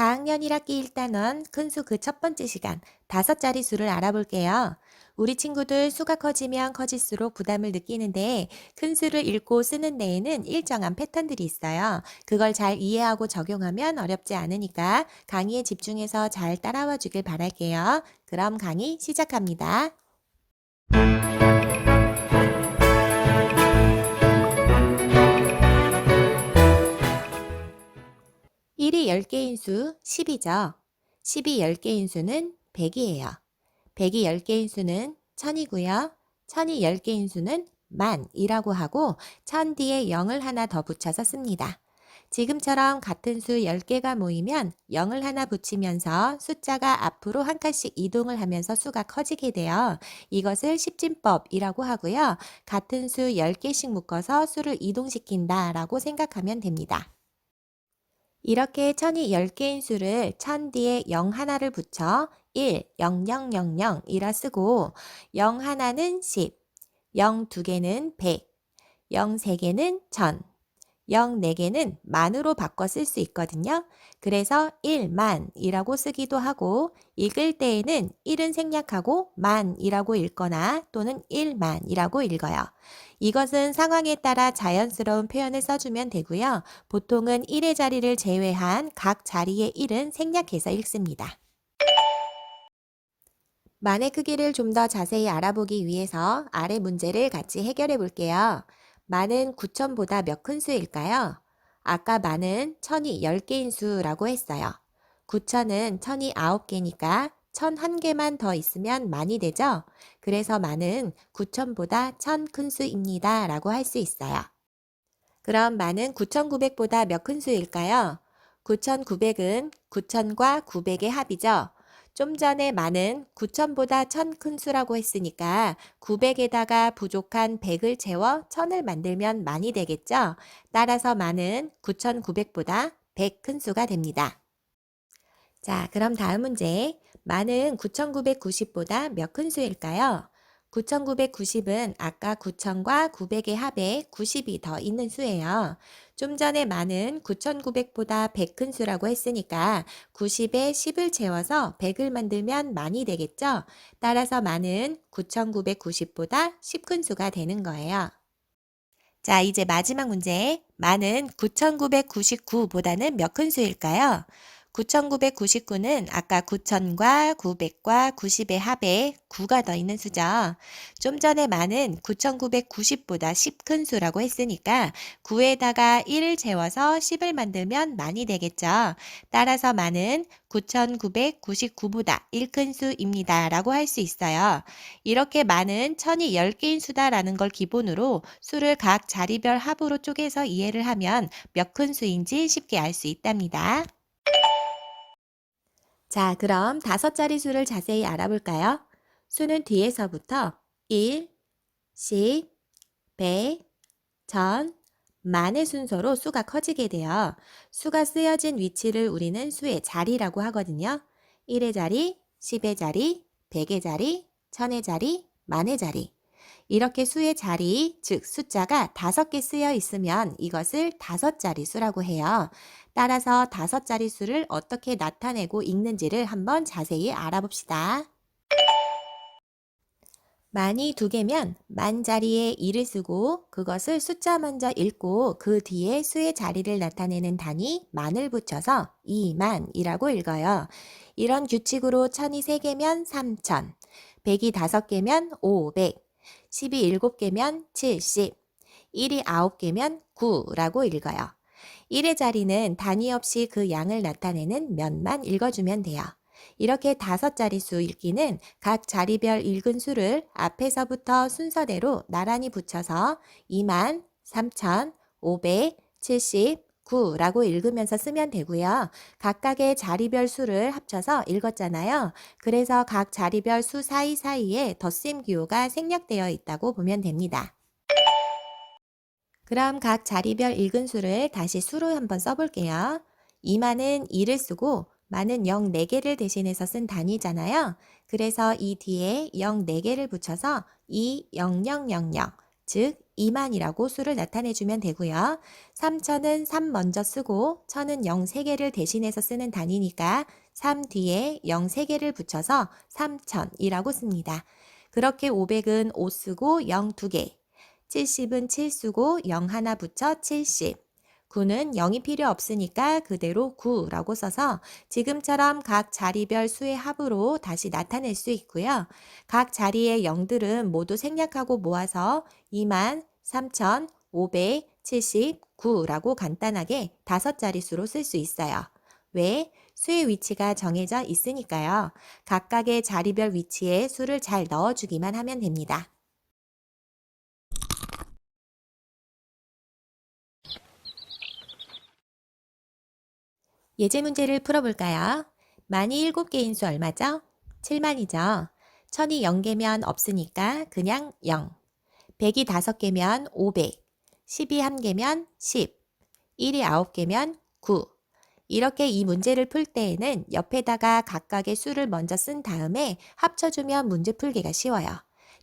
1학기 1단원 큰수 그 첫 번째 시간 다섯 자리 수를 알아볼게요. 우리 친구들 수가 커지면 커질수록 부담을 느끼는데 큰 수를 읽고 쓰는 데에는 일정한 패턴들이 있어요. 그걸 잘 이해하고 적용하면 어렵지 않으니까 강의에 집중해서 잘 따라와 주길 바랄게요. 그럼 강의 시작합니다. 1이 10개인 수 10이죠. 10이 10개인 수는 100이에요. 100이 10개인 수는 1000이고요. 1000이 10개인 수는 만이라고 하고 1000 뒤에 0을 하나 더 붙여서 씁니다. 지금처럼 같은 수 10개가 모이면 0을 하나 붙이면서 숫자가 앞으로 한 칸씩 이동을 하면서 수가 커지게 돼요. 이것을 십진법이라고 하고요. 같은 수 10개씩 묶어서 수를 이동시킨다 라고 생각하면 됩니다. 이렇게 천이 10개인 수를 천 뒤에 0 하나를 붙여 1, 0, 0, 0, 0 이라 쓰고 0 하나는 10, 0두 개는 100, 0세 개는 1000, 0네 개는 만으로 바꿔 쓸 수 있거든요. 그래서 1만이라고 쓰기도 하고 읽을 때에는 1은 생략하고 만이라고 읽거나 또는 1만이라고 읽어요. 이것은 상황에 따라 자연스러운 표현을 써주면 되고요. 보통은 1의 자리를 제외한 각 자리의 1은 생략해서 읽습니다. 만의 크기를 좀 더 자세히 알아보기 위해서 아래 문제를 같이 해결해 볼게요. 만은 9천보다 몇 큰 수일까요? 아까 만은 천이 10개인 수라고 했어요. 9천은 천이 9개니까 천 한 개만 더 있으면 만이 되죠? 그래서 만은 9천보다 천 큰 수입니다. 라고 할 수 있어요. 그럼 만은 9,900보다 몇 큰 수일까요? 9,900은 9천과 900의 합이죠. 좀 전에 만은 9천보다 천큰 수라고 했으니까 900에다가 부족한 100을 채워 1000을 만들면 만이 되겠죠? 따라서 만은 9,900보다 100 큰 수가 됩니다. 자, 그럼 다음 문제. 만은 9,990보다 몇 큰 수일까요? 9,990은 아까 9,000과 900의 합에 90이 더 있는 수예요. 좀 전에 만은 9,900보다 100큰 수라고 했으니까 90에 10을 채워서 100을 만들면 만이 되겠죠? 따라서 만은 9,990보다 10큰 수가 되는 거예요. 자, 이제 마지막 문제. 만은 9,999보다는 몇 큰 수일까요? 9,999는 아까 9,000과 900과 90의 합에 9가 더 있는 수죠. 좀 전에 만은 9,990보다 10큰 수라고 했으니까 9에다가 1을 채워서 10을 만들면 만이 되겠죠. 따라서 만은 9,999보다 1큰 수입니다. 라고 할 수 있어요. 이렇게 만은 천이 10개인 수다라는 걸 기본으로 수를 각 자리별 합으로 쪼개서 이해를 하면 몇 큰 수인지 쉽게 알 수 있답니다. 자, 그럼 다섯 자리 수를 자세히 알아볼까요? 수는 뒤에서부터 1, 10, 100, 1000, 만의 순서로 수가 커지게 돼요. 수가 쓰여진 위치를 우리는 수의 자리라고 하거든요. 1의 자리, 10의 자리, 100의 자리, 1000의 자리, 만의 자리. 이렇게 수의 자리, 즉 숫자가 다섯 개 쓰여 있으면 이것을 다섯 자리 수라고 해요. 따라서 다섯 자리 수를 어떻게 나타내고 읽는지를 한번 자세히 알아봅시다. 만이 두 개면 만 자리에 1을 쓰고 그것을 숫자 먼저 읽고 그 뒤에 수의 자리를 나타내는 단위 만을 붙여서 2만이라고 읽어요. 이런 규칙으로 천이 3개면 3천, 100이 5개면 500, 10이 7개면 70, 1이 9개면 9라고 읽어요. 1의 자리는 단위 없이 그 양을 나타내는 면만 읽어주면 돼요. 이렇게 다섯 자리 수 읽기는 각 자리별 읽은 수를 앞에서부터 순서대로 나란히 붙여서 2만 3,579라고 읽으면서 쓰면 되고요. 각각의 자리별 수를 합쳐서 읽었잖아요. 그래서 각 자리별 수 사이사이에 덧셈 기호가 생략되어 있다고 보면 됩니다. 그럼 각 자리별 읽은 수를 다시 수로 한번 써볼게요. 2만은 2를 쓰고 만은 0 4개를 대신해서 쓴 단위잖아요. 그래서 이 뒤에 0 4개를 붙여서 2, 0, 0, 0, 0, 즉 2만이라고 수를 나타내주면 되고요. 3천은 3 먼저 쓰고 천은 0 3개를 대신해서 쓰는 단위니까 3 뒤에 0 3개를 붙여서 3000이라고 씁니다. 그렇게 500은 5 쓰고 0 2개, 70은 7 쓰고 0 하나 붙여 70. 9는 0이 필요 없으니까 그대로 9라고 써서 지금처럼 각 자리별 수의 합으로 다시 나타낼 수 있고요. 각 자리의 0들은 모두 생략하고 모아서 23,579라고 간단하게 다섯 자릿수로 쓸 수 있어요. 왜? 수의 위치가 정해져 있으니까요. 각각의 자리별 위치에 수를 잘 넣어주기만 하면 됩니다. 예제 문제를 풀어볼까요? 만이 7개인 수 얼마죠? 7만이죠. 1000이 0개면 없으니까 그냥 0. 100이 5개면 500. 10이 1개면 10. 1이 9개면 9. 이렇게 이 문제를 풀 때에는 옆에다가 각각의 수를 먼저 쓴 다음에 합쳐주면 문제 풀기가 쉬워요.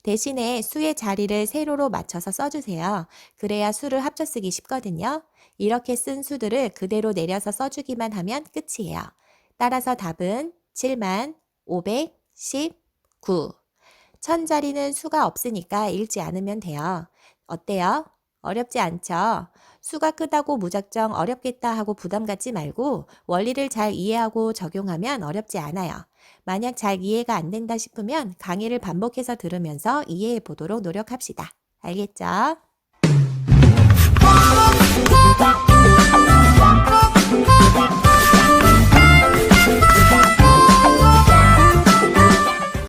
대신에 수의 자리를 세로로 맞춰서 써주세요. 그래야 수를 합쳐 쓰기 쉽거든요. 이렇게 쓴 수들을 그대로 내려서 써주기만 하면 끝이에요. 따라서 답은 7만 519. 천 자리는 수가 없으니까 읽지 않으면 돼요. 어때요? 어렵지 않죠? 수가 크다고 무작정 어렵겠다 하고 부담 갖지 말고 원리를 잘 이해하고 적용하면 어렵지 않아요. 만약 잘 이해가 안 된다 싶으면 강의를 반복해서 들으면서 이해해 보도록 노력합시다. 알겠죠?